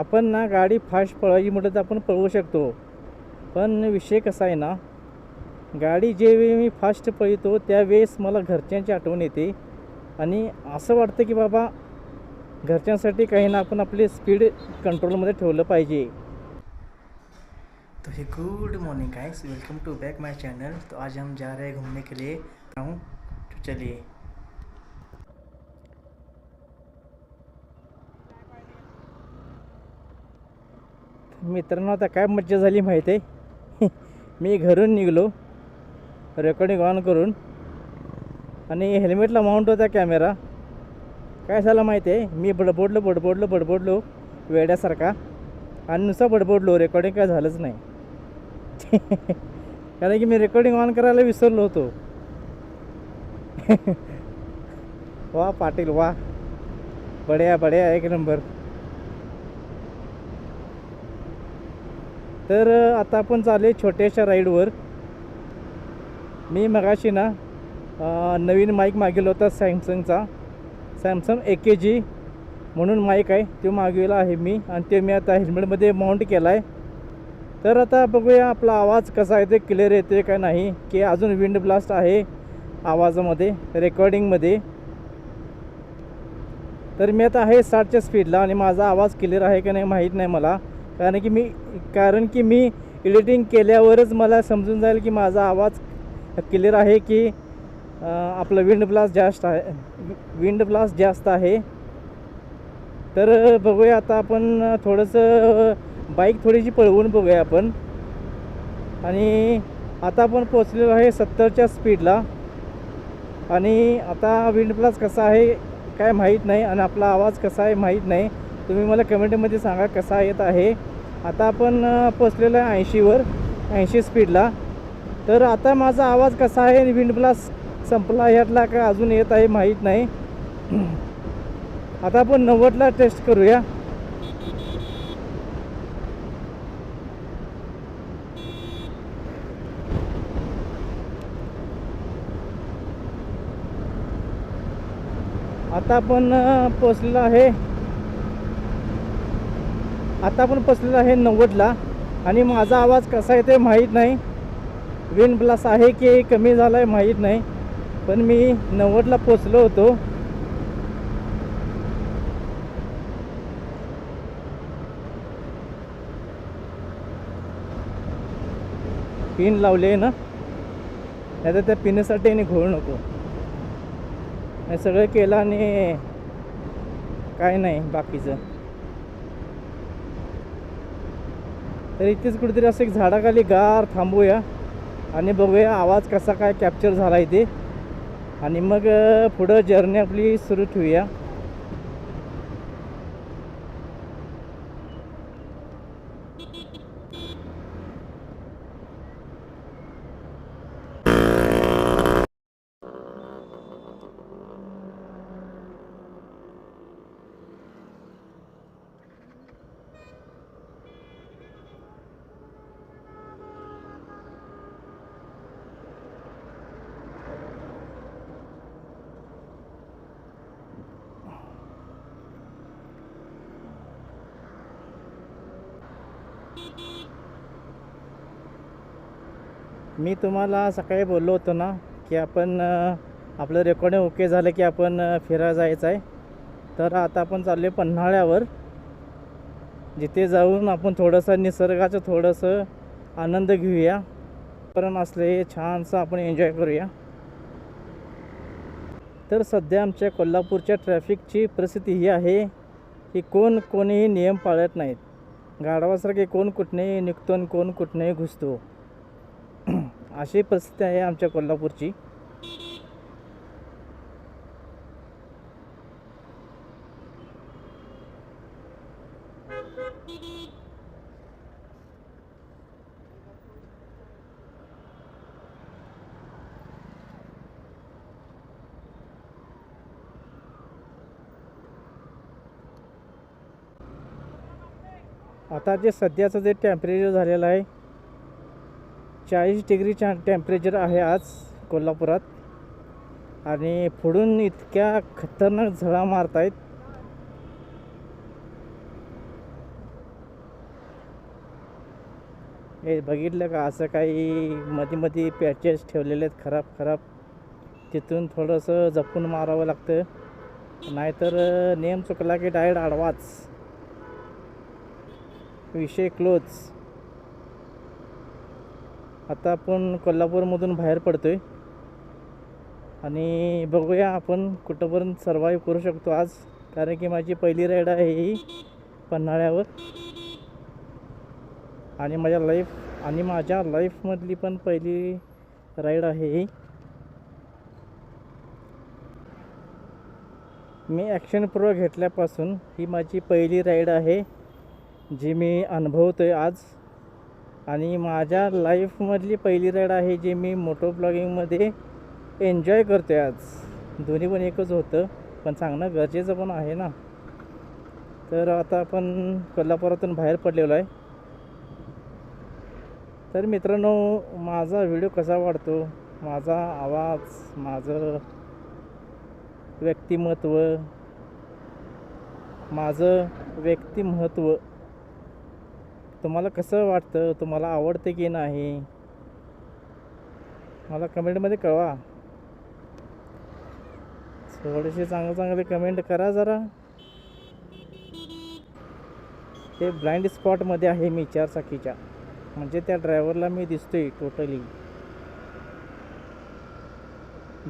आपण ना गाडी फास्ट पळवायची म्हटलं तर आपण पळवू शकतो. पण विषय कसा आहे ना गाडी ज्यावेळी मी फास्ट पळतो त्यावेळेस मला घरच्यांची आठवण येते. आणि असं वाटतं की बाबा घरच्यांसाठी काही ना आपण आपली स्पीड कंट्रोलमध्ये ठेवलं पाहिजे. तो हे good morning guys welcome to back my channel तो आज हम जा रहे हैं घूमने के लिए. तो चलिए. मित्रांनो आता काय मज्जा झाली माहीत आहे? मी घरून निघलो रेकॉर्डिंग ऑन करून आणि हेल्मेटला माउंट होता कॅमेरा काय झालं माहीत आहे? मी बडबडलो बडबडलो बडबडलो वेड्यासारखा. आणि नुसतं बडबडलो रेकॉर्डिंग काय झालंच नाही. कारण की मी रेकॉर्डिंग ऑन करायला विसरलो होतो. वा पाटील वा. बड्या बड्या एक नंबर. तर आता आपण चालले छोट्याशा राईडवर. मी मगाशी ना नवीन माईक मागवला होता सॅमसंगचा. सॅमसंग ए के जी म्हणून माईक आहे तो मागवला आहे मी आणि ते मी आता हेल्मेटमध्ये माउंट केला आहे तर आता बघूया आपला आवाज कसा आहे ते क्लिअर येतो का नाही की अजून विंड ब्लास्ट आहे आवाजामध्ये रेकॉर्डिंगमध्ये. तर मी आता आहे साठच्या स्पीडला आणि माझा आवाज क्लिअर आहे का नाही माहीत नाही मला. कारण की मी कारण की मी एडिटिंग केल्यावरच मला समजून जाईल की माझा आवाज क्लिअर आहे की आपला आपलं विंड ब्लास्ट जास्त आहे विंड ब्लास्ट जास्त आहे. तर बघूया आता आपण थोडंसं बाईक थोडीशी पळवून बघूया आपण. आणि आता आपण पोचलेलो आहे सत्तरच्या स्पीडला आणि आता विंड ब्लास्ट कसा आहे काय माहीत नाही आणि आपला आवाज कसा आहे माहीत नाही. तुम्ही मला कमेंटमध्ये सांगा कसा येत आहे. आता आपण अ, पोचलेलो आहे ऐंशीवर ऐंशी स्पीडला. तर आता माझा आवाज कसा आहे? विंड ब्लास्ट संपला यातला का अजून येत आहे माहीत नाही. आता आपण नव्वदला टेस्ट करूया. आता आपण पोचलेलं पोचलेलो आहे. आता आपण बसलेलो आहे नव्वदला. आणि माझा आवाज कसा येते माहीत नाही. विंड ब्लास आहे की कमी झाला आहे माहीत नाही. पण मी नव्वदला पोचलो होतो. पिन लावले आहे ना? नाही तर त्या पिनेसाठी आणि घोळ नको. हे सगळं केलं आणि काय नाही बाकीचं. तर इथेच कुठेतरी असं एक झाडाखाली गार थांबूया आणि बघूया आवाज कसा काय कॅप्चर झाला इथे. आणि मग पुढं जर्नी आपली सुरू ठेवूया. मी तुम्हाला सकाळी बोललो होतो ना की आपण आपलं रेकॉर्डिंग ओके झालं की आपण फिरायला जायचं आहे. तर आता आपण चाललो आहे पन्हाळ्यावर. जिथे जाऊन आपण थोडंसं निसर्गाचं थोडंसं आनंद घेऊया. पण असले छानसं आपण एन्जॉय करूया. तर सध्या आमच्या कोल्हापूरच्या ट्रॅफिकची परिस्थिती ही आहे की कोण कोणीही नियम पाळत नाहीत. गाढवासारखे कोण कुठनेही निघतो आणि कोण कुठनेही घुसतो. अशी परिस्थिती आहे आमच्या कोल्हापूरची. आता जे सध्याचं जे टेम्परेचर झालेलं आहे चाळीस डिग्रीच्या टेम्परेचर आहे आज कोल्हापुरात. आणि फोडून इतक्या खतरनाक झळा मारत आहेत हे बघितलं का? असं काही मध्ये मध्ये पॅचेस ठेवलेले आहेत खराब खराब. तिथून थोडंसं जपून मारावं लागतं. नाहीतर नेम चुकला की डायरेक्ट आडवाच. विषय क्लोज आता आपण कोल्हापूरमधून बाहेर पडतो आहे आणि बघूया आपण कुठंपर्यंत सर्वाईव्ह करू शकतो आज. कारण की माझी पहिली राईड आहे ही पन्हाळ्यावर. आणि माझ्या लाईफ आणि माझ्या लाईफमधली पण पहिली राईड आहे ही. मी ॲक्शन प्रो घेतल्यापासून ही माझी पहिली राईड आहे जी मी अनुभवतो आहे आज. आणि माझ्या लाईफमधली पहिली राईड आहे जी मी मोटो ब्लॉगिंगमध्ये एन्जॉय करतो आहे आज. दोन्ही पण एकच होतं पण सांगणं गरजेचं पण आहे ना. तर आता आपण कोल्हापुरातून बाहेर पडलेलो आहे. तर मित्रांनो माझा व्हिडिओ कसा वाढतो? माझा आवाज माझं व्यक्तिमत्व माझं व्यक्तिमहत्व तुम्हाला कसं वाटतं? तुम्हाला आवडते की नाही? मला कमेंटमध्ये कळवा. थोडेसे चांगले चांगले कमेंट करा जरा. ते ब्लाइंड स्पॉटमध्ये आहे मी चारचाकीच्या म्हणजे त्या ड्रायव्हरला मी दिसतोय टोटली.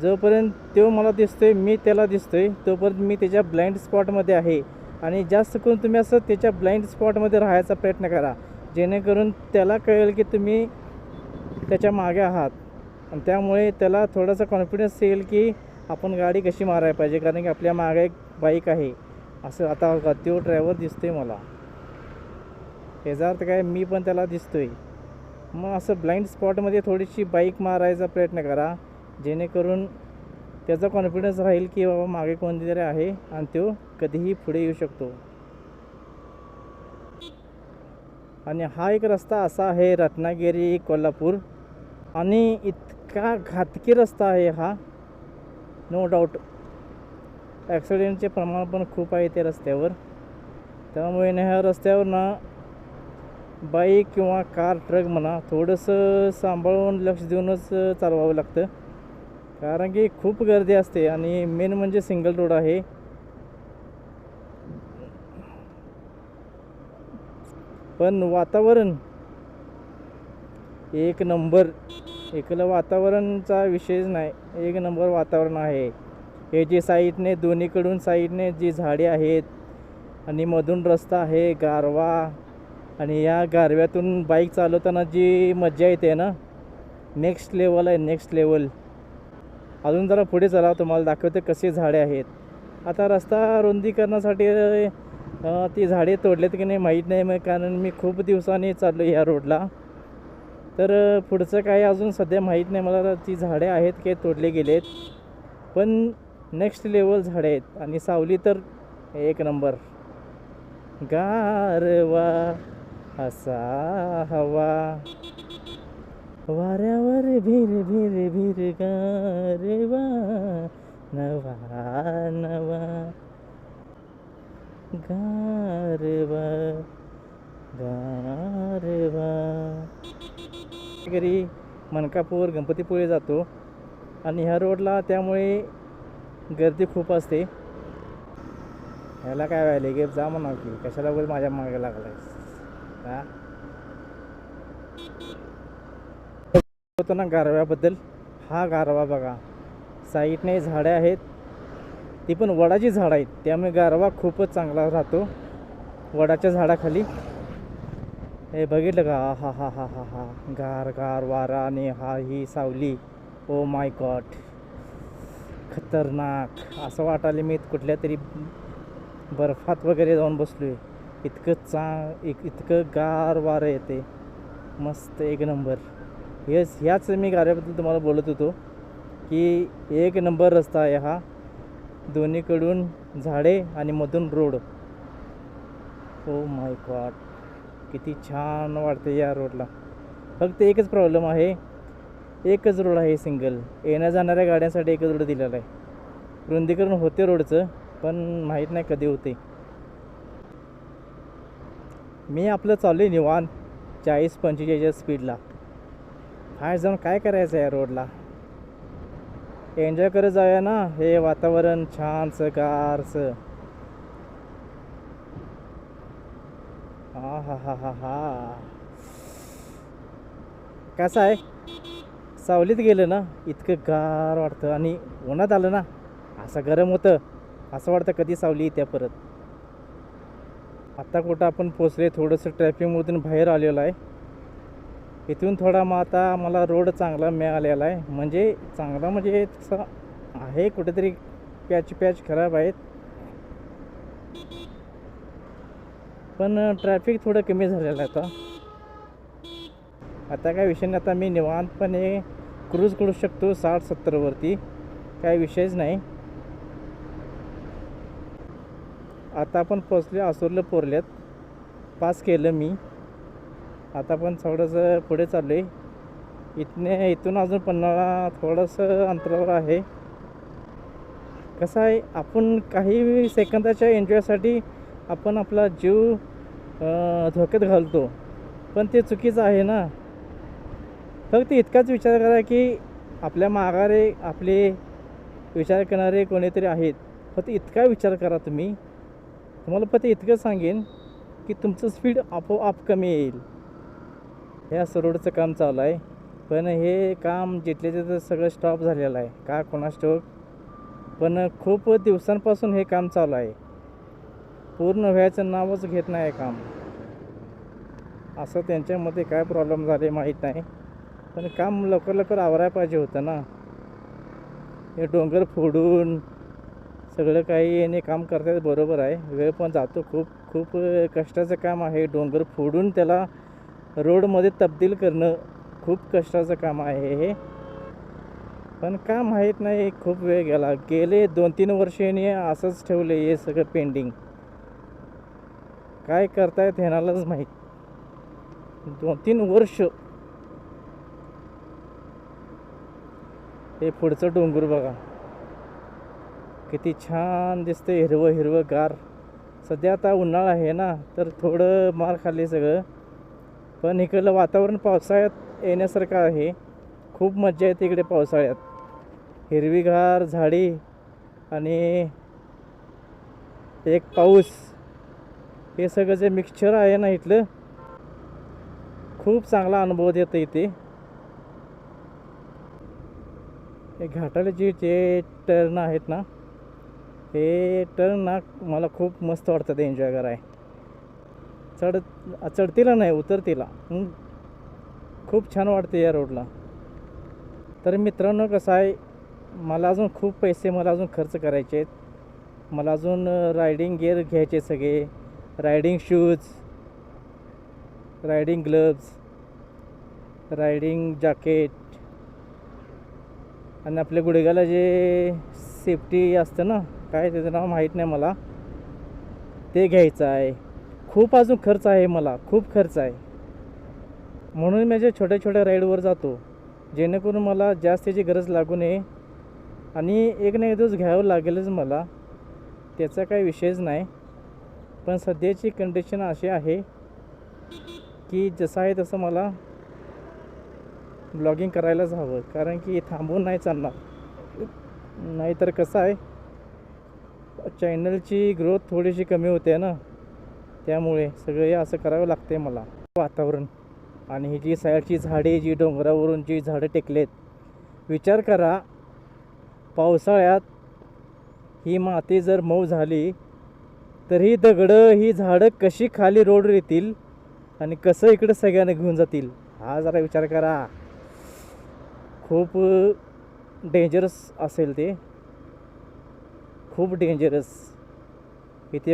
जोपर्यंत तो मला दिसतोय मी त्याला दिसतोय तोपर्यंत मी त्याच्या ब्लाइंड स्पॉटमध्ये आहे. आणि जास्त करून तुम्ही असं त्याच्या ब्लाइंड स्पॉटमध्ये राहायचा प्रयत्न करा. जेणेकरून त्याला कळेल की तुम्ही त्याच्यामागे आहात. आणि त्यामुळे त्याला थोडासा कॉन्फिडन्स येईल की आपण गाडी कशी मारायला पाहिजे कारण की आपल्या मागे एक बाईक आहे. असं आता बघा, तो ड्रायव्हर दिसतोय मला. याचा अर्थ काय मी पण त्याला दिसतोय. मग असं ब्लाइंड स्पॉटमध्ये थोडीशी बाईक मारायचा प्रयत्न करा. जेणेकरून त्याचा कॉन्फिडन्स राहील की बाबा मागे कोणतरी आहे आणि तो कधीही पुढे येऊ शकतो. आणि हा एक रस्ता असा आहे रत्नागिरी कोल्हापूर. आणि इतका घातकी रस्ता आहे हा. नो डाऊट ॲक्सिडेंटचे प्रमाण पण खूप आहे त्या रस्त्यावर. त्यामुळे ना ह्या रस्त्यावर ना बाईक किंवा कार ट्रक म्हणा थोडंसं सांभाळून लक्ष देऊनच चालवावं लागतं. कारण की खूप गर्दी असते आणि मेन म्हणजे सिंगल रोड आहे. पण वातावरण. एक नंबर. इकडं वातावरणचा विषयच नाही. एक नंबर वातावरण आहे. हे जे साईडने दोन्हीकडून साईडने जी झाडे आहेत आणि मधून रस्ता आहे गारवा आणि या गारव्यातून बाईक चालवताना जी मज्जा येते ना नेक्स्ट लेवल आहे नेक्स्ट लेवल अजून जरा पुढे चला तुम्हाला दाखवते कसे झाडे आहेत. आता रस्ता रुंदीकरणासाठी ती झाडे तोडलेत की नाही माहीत नाही मग कारण मी खूप दिवसांनी चाललो या रोडला. तर पुढचं काय अजून सध्या माहीत नाही. मला ती झाडे आहेत की तोडले गेलेत. पण नेक्स्ट लेवल झाडे आहेत. आणि सावली तर एक नंबर. गारवा असा हवा. वाऱ्यावर भीर भीर भीर गारवा. नवा नवा. गारवा गारवा. घरी मनकापूर गणपतीपुळे जातो आणि ह्या रोडला त्यामुळे गर्दी खूप असते. ह्याला काय व्हायला गेप जा म्हणा की कशाला बोल माझ्या मागे लागलाय हा? होतो ना गारव्याबद्दल? हा गारवा बघा. साईडने झाडे आहेत. ती पण वडाची झाडं आहेत. त्यामुळे गारवा खूपच चांगला राहतो. वडाच्या झाडाखाली. हे बघितलं का? हा हा हा हा हा. गार गार वारा आणि हा ही सावली. ओ माय गॉड खतरनाक. असं वाटाले मी कुठल्या तरी बर्फात वगैरे जाऊन बसलो आहे इतकं चांग एक इतकं गार वारं येते. मस्त एक नंबर. हेच ह्याच मी गाऱ्याबद्दल तुम्हाला बोलत होतो की एक नंबर रस्ता आहे हा. दोन्हीकडून झाडे आणि मधून रोड. हो माय गॉड किती छान वाटते या रोडला. फक्त एकच प्रॉब्लेम आहे. एकच रोड आहे सिंगल येण्या जाणाऱ्या गाड्यांसाठी एकच रोड दिलेला आहे. रुंदीकरण होते रोडचं पण माहीत नाही कधी होते. मी आपलं चालू आहे निवान चाळीस पंचेचाळीसच्या स्पीडला बाहेर जाऊन काय करायचं या रोडला? एन्जॉय करत जाऊया ना. हे वातावरण छानसं गारसं हा हा हा हा हा. कसं आहे? सावलीत गेलं ना इतकं गार वाटतं आणि उन्हात आलं ना असं गरम होतं. असं वाटतं कधी सावली येत्या परत. आत्ता कुठं आपण पोचले थोडंसं ट्रॅफिकमधून बाहेर आलेलो आहे. इथून थोडा मग आता मला रोड चांगला मिळालेला आहे. म्हणजे चांगला म्हणजे तसा आहे कुठेतरी पॅच पॅच खराब आहेत. पण ट्रॅफिक थोडं कमी झालेलं आहे आता. आता काय विषय नाही आता मी निवांतपणे क्रूज करू शकतो साठ सत्तरवरती काय विषयच नाही. आता आपण पोचले आसूरला पोरल्यात. पास केलं मी. आता पण थोडंसं पुढे चाललो आहे इथने इथून अजून पन्हाळा थोडंसं अंतरावर आहे. कसं आहे आपण काही सेकंदाच्या एन्जॉयसाठी आपण आपला जीव धोक्यात घालतो. पण ते चुकीचं आहे ना. फक्त इतकाच विचार करा की आपल्या माघारे आपले विचार करणारे कोणीतरी आहेत. फक्त इतका विचार करा तुम्ही. तुम्हाला फक्त इतकं सांगेन की तुमचं स्पीड आपोआप कमी येईल. हे असं रोडचं काम चालू आहे. पण हे काम जिथले तिथं सगळं स्टॉप झालेलं आहे. का कोणा ठाऊक? पण खूप दिवसांपासून हे काम चालू आहे. पूर्ण व्हायचं नावच घेत नाही काम. असं त्यांच्यामध्ये काय प्रॉब्लेम झाले माहीत नाही. पण काम लवकर लवकर आवरायला पाहिजे होतं ना. हे डोंगर फोडून सगळं काही याने काम करतात बरोबर आहे. वेळ पण जातो. खूप खूप कष्टाचं काम आहे. डोंगर फोडून त्याला रोडमध्ये तब्दील करणं खूप कष्टाचं काम आहे हे. पण का माहीत नाही खूप वेळ गेला. गेले दोन तीन वर्षांनी असंच ठेवलं हे सगळं पेंडिंग काय करतायत ह्यालाच माहीत. दोन तीन वर्ष. हे पुढचं डोंगर बघा. किती छान दिसतं हिरवं हिरवं गार. सध्या आता उन्हाळा आहे ना तर थोडं मार खाल्ली सगळं. पण इकडलं वातावरण पावसाळ्यात येण्यासारखं आहे. खूप मज्जा येते इकडे पावसाळ्यात. हिरवीगार झाडी आणि एक पाऊस. हे सगळं जे मिक्सचर आहे ना इथलं खूप चांगला अनुभव देतं इथे. हे घाटाला जे जे टर्न आहेत ना हे टर्न ना मला खूप मस्त वाटतात एन्जॉय कराय चढ चढतीला नाही उतरतीला. खूप छान वाटते या रोडला तर मित्रांनो कसं आहे मला अजून खूप पैसे मला अजून खर्च करायचे आहेत. मला अजून रायडिंग गिअर घ्यायचे सगळे. Riding shoes riding gloves riding jacket आणि आपल्या गुडघ्याला जे सेफ्टी असतं ना काय त्याचं नाव माहीत नाही मला. ते घ्यायचं आहे. खूप अजून खर्च आहे मला खूप खर्च आहे. म्हणून मी जे छोट्या छोट्या राईडवर जातो जेणेकरून मला जास्त त्याची गरज लागू नये. आणि एक ना एक दिवस घ्यावं लागेलच मला त्याचा काही विषयच नाही. पण सध्याची कंडिशन अशी आहे की जसं आहे तसं मला ब्लॉगिंग करायलाच हवं. कारण की थांबून नाही चालणार. नाहीतर कसं आहे चॅनलची ग्रोथ थोडीशी कमी होते ना. त्यामुळे सगळे असं करावं लागते मला. वातावरण आणि ही जी साईडची झाडे जी डोंगरावरून जी झाडं टेकलेत विचार करा पावसाळ्यात ही माती जर मऊ झाली तर ही दगडं ही झाडं कशी खाली रोड येतील आणि कसं इकडं सगळ्यांना घेऊन जातील हा जरा विचार करा. खूप डेंजरस असेल ते. खूप डेंजरस इथे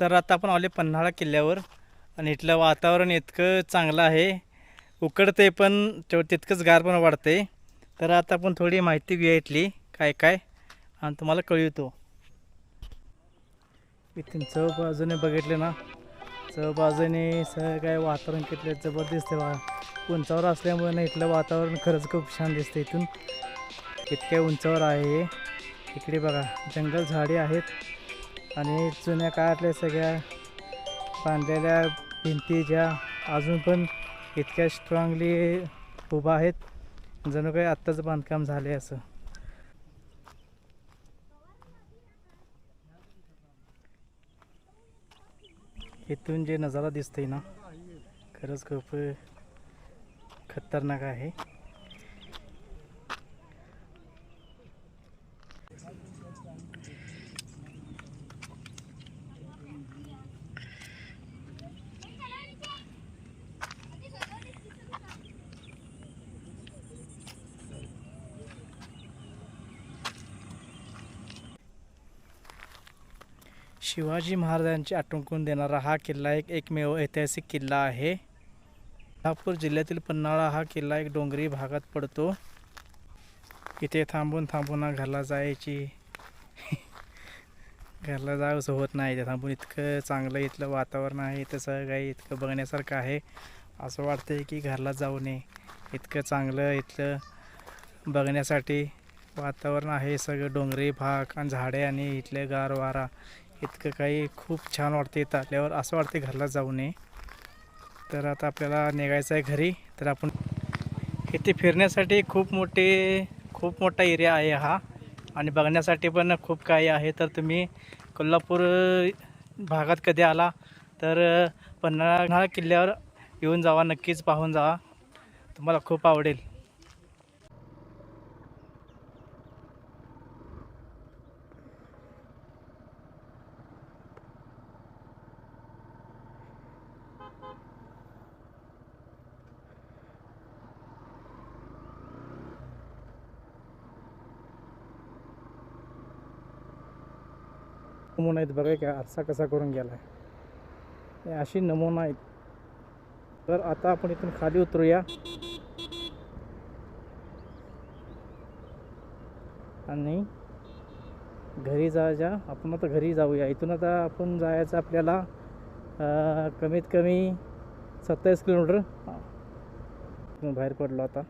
तर आता आपण आले पन्हाळा किल्ल्यावर. आणि इथलं वातावरण इतकं चांगलं आहे. उकडते पण तेव तितकंच गार पण वाढते. तर आता आपण थोडी माहिती घेऊया इथली काय काय. आणि तुम्हाला कळवतो. इथून चव बाजूने बघितले ना चव बाजूने सगळं काय वातावरण किती जबरदस्त आहे वा उंचावर असल्यामुळे ना इथलं वातावरण खरंच खूप छान दिसतं इथून. इतक्या उंचावर आहे. इकडे बघा जंगल झाडे आहेत. आणि जुन्या काळातल्या सगळ्या बांधलेल्या भिंती ज्या अजून पण इतक्या स्ट्रॉंगली उभा आहेत. जणू काही आत्ताच बांधकाम झाले असं. इथून जे नजारा दिसतंय ना खरंच खूप खतरनाक आहे. शिवाजी महाराजांची आठवण करून देणारा हा किल्ला एक एकमेव ऐतिहासिक किल्ला आहे. नागपूर जिल्ह्यातील पन्हाळा हा किल्ला एक डोंगरी भागात पडतो. इथे थांबून थांबून घरला जायची. घरला जावंसं होत नाही. इथे थांबून इतकं चांगलं इथलं वातावरण आहे इथं सगळं काही इतकं बघण्यासारखं आहे. असं वाटतंय की घरला जाऊ नये. इतकं चांगलं इथलं बघण्यासाठी वातावरण आहे. सगळं डोंगरी भाग आणि झाडे आणि इथले गार वारा इतकं काही खूप छान वाटते इथं आल्यावर. असं वाटते घरला जाऊ नये. तर आता आपल्याला निघायचं आहे घरी. तर आपण इथे फिरण्यासाठी खूप मोठे खूप मोठा एरिया आहे हा. आणि बघण्यासाठी पण खूप काही आहे. तर तुम्ही कोल्हापूर भागात कधी आला तर पन्हाळा किल्ल्यावर येऊन जावा. नक्कीच पाहून जावा तुम्हाला खूप आवडेल. नमुना आहेत बघा का आरसा कसा करून गेला आहे अशी नमुना आहेत. तर आता आपण इथून खाली उतरूया. आणि घरी जायच्या आपण आता घरी जाऊया. इथून आता आपण जायचं आपल्याला कमीत कमी सत्तावीस किलोमीटर. बाहेर पडलो आता.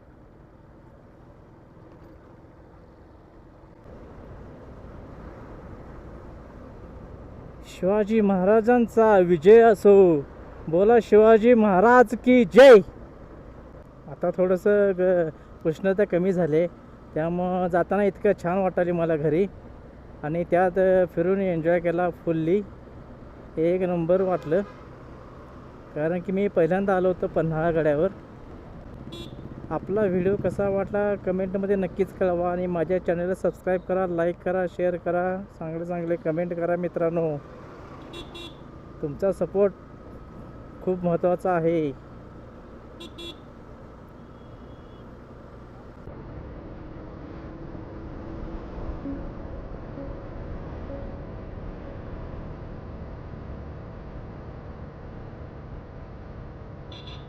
शिवाजी महाराजांचा विजय असो. बोला शिवाजी महाराज की जय. आता थोडंसं ग उष्णता कमी झाले. त्यामुळं जाताना इतकं छान वाटाले मला घरी. आणि त्यात फिरून एन्जॉय केला फुल्ली. एक नंबर वाटलं. कारण की मी पहिल्यांदा आलो होतो पन्हाळा गड्यावर. आपला व्हिडिओ कसा वाटला कमेंटमध्ये नक्कीच कळवा आणि माझ्या चॅनलला सबस्क्राईब करा लाईक करा शेअर करा चांगले चांगले कमेंट करा मित्रांनो. तुमचा सपोर्ट खूप महत्त्वाचा आहे.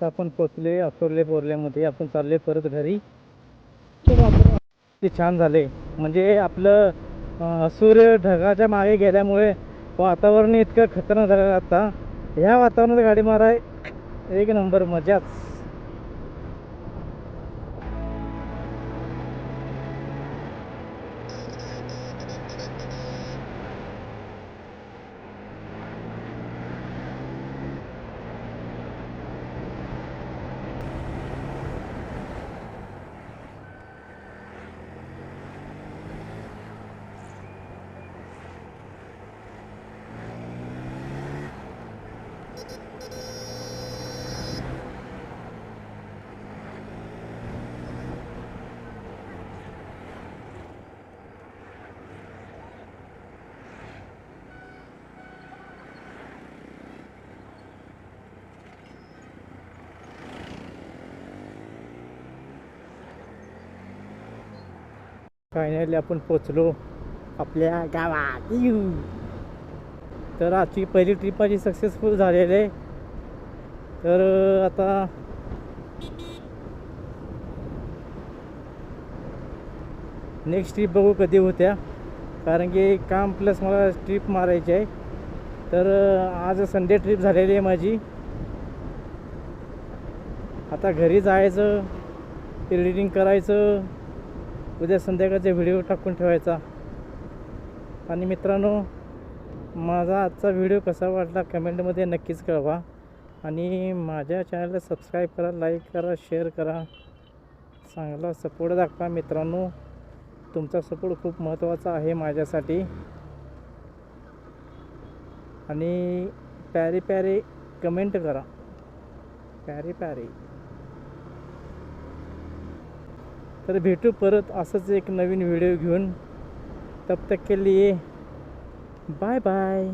आता आपण पोचले असोरले पोरल्यामध्ये आपण चालले परत घरी. खूप छान झाले. म्हणजे आपलं सूर्य ढगाच्या मागे गेल्यामुळे वातावरण इतकं खतरनाक झालं आता. ह्या वातावरणात गाडी माराय एक नंबर मजाच. फायनली आपण पोचलो आपल्या गावात. येऊ तर आजची पहिली ट्रिप माझी सक्सेसफुल झालेली आहे. तर आता नेक्स्ट ट्रिप बघू कधी होत्या. कारण की काम प्लस मला ट्रिप मारायची आहे. तर आज संडे ट्रिप झालेली आहे माझी. आता घरी जायचं एडिटिंग करायचं उद्या संध्याकाळचा व्हिडिओ टाकून ठेवायचा. आणि मित्रांनो माझा आजचा व्हिडिओ कसा वाटला कमेंटमध्ये नक्कीच कळवा. आणि माझ्या चॅनलला सबस्क्राईब करा लाईक करा शेअर करा. चांगला सपोर्ट दाखवा मित्रांनो. तुमचा सपोर्ट खूप महत्त्वाचा आहे माझ्यासाठी. आणि प्यारे प्यारे कमेंट करा. प्यारे प्यारे. तर भेटू परत असंच एक नवीन व्हिडिओ घेऊन. तब तक के लिए बाय बाय.